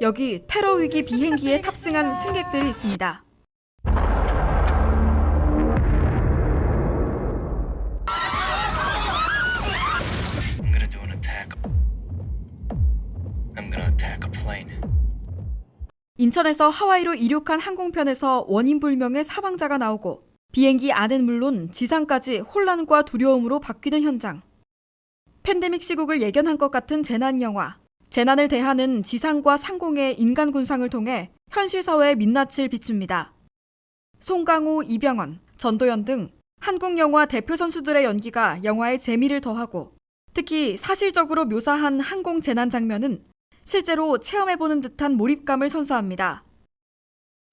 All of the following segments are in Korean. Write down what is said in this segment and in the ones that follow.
여기 테러 위기 비행기에 탑승한 승객들이 있습니다. 인천에서 하와이로 이륙한 항공편에서 원인 불명의 사망자가 나오고 비행기 안은 물론 지상까지 혼란과 두려움으로 바뀌는 현장. 팬데믹 시국을 예견한 것 같은 재난 영화. 재난을 대하는 지상과 상공의 인간 군상을 통해 현실 사회의 민낯을 비춥니다. 송강호, 이병헌, 전도연 등 한국 영화 대표 선수들의 연기가 영화의 재미를 더하고 특히 사실적으로 묘사한 항공 재난 장면은 실제로 체험해보는 듯한 몰입감을 선사합니다.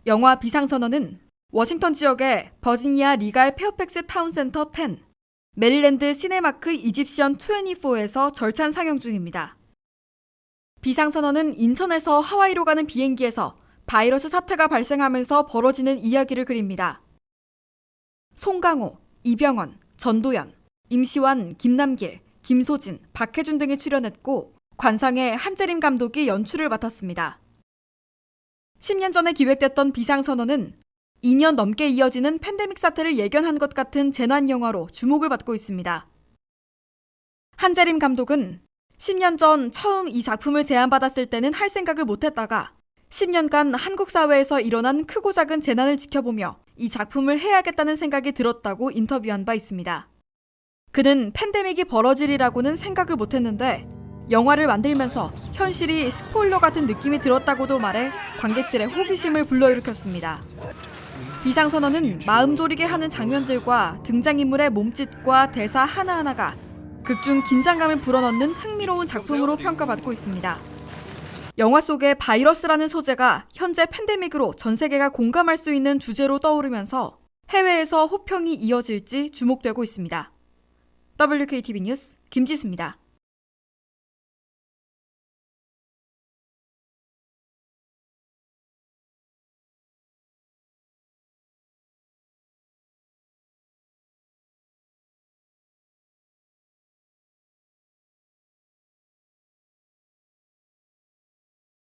영화 비상선언은 워싱턴 지역의 버지니아 리갈 페어팩스 타운센터 10, 메릴랜드 시네마크 이집션 24에서 절찬 상영 중입니다. 비상선언은 인천에서 하와이로 가는 비행기에서 바이러스 사태가 발생하면서 벌어지는 이야기를 그립니다. 송강호, 이병헌, 전도연, 임시완, 김남길, 김소진, 박해준 등이 출연했고 관상의 한재림 감독이 연출을 맡았습니다. 10년 전에 기획됐던 비상선언은 2년 넘게 이어지는 팬데믹 사태를 예견한 것 같은 재난 영화로 주목을 받고 있습니다. 한재림 감독은 10년 전 처음 이 작품을 제안받았을 때는 할 생각을 못했다가 10년간 한국 사회에서 일어난 크고 작은 재난을 지켜보며 이 작품을 해야겠다는 생각이 들었다고 인터뷰한 바 있습니다. 그는 팬데믹이 벌어지리라고는 생각을 못했는데 영화를 만들면서 현실이 스포일러 같은 느낌이 들었다고도 말해 관객들의 호기심을 불러일으켰습니다. 비상선언은 마음 졸이게 하는 장면들과 등장인물의 몸짓과 대사 하나하나가 극중 긴장감을 불어넣는 흥미로운 작품으로 평가받고 있습니다. 영화 속의 바이러스라는 소재가 현재 팬데믹으로 전 세계가 공감할 수 있는 주제로 떠오르면서 해외에서 호평이 이어질지 주목되고 있습니다. WKTV 뉴스 김지수입니다.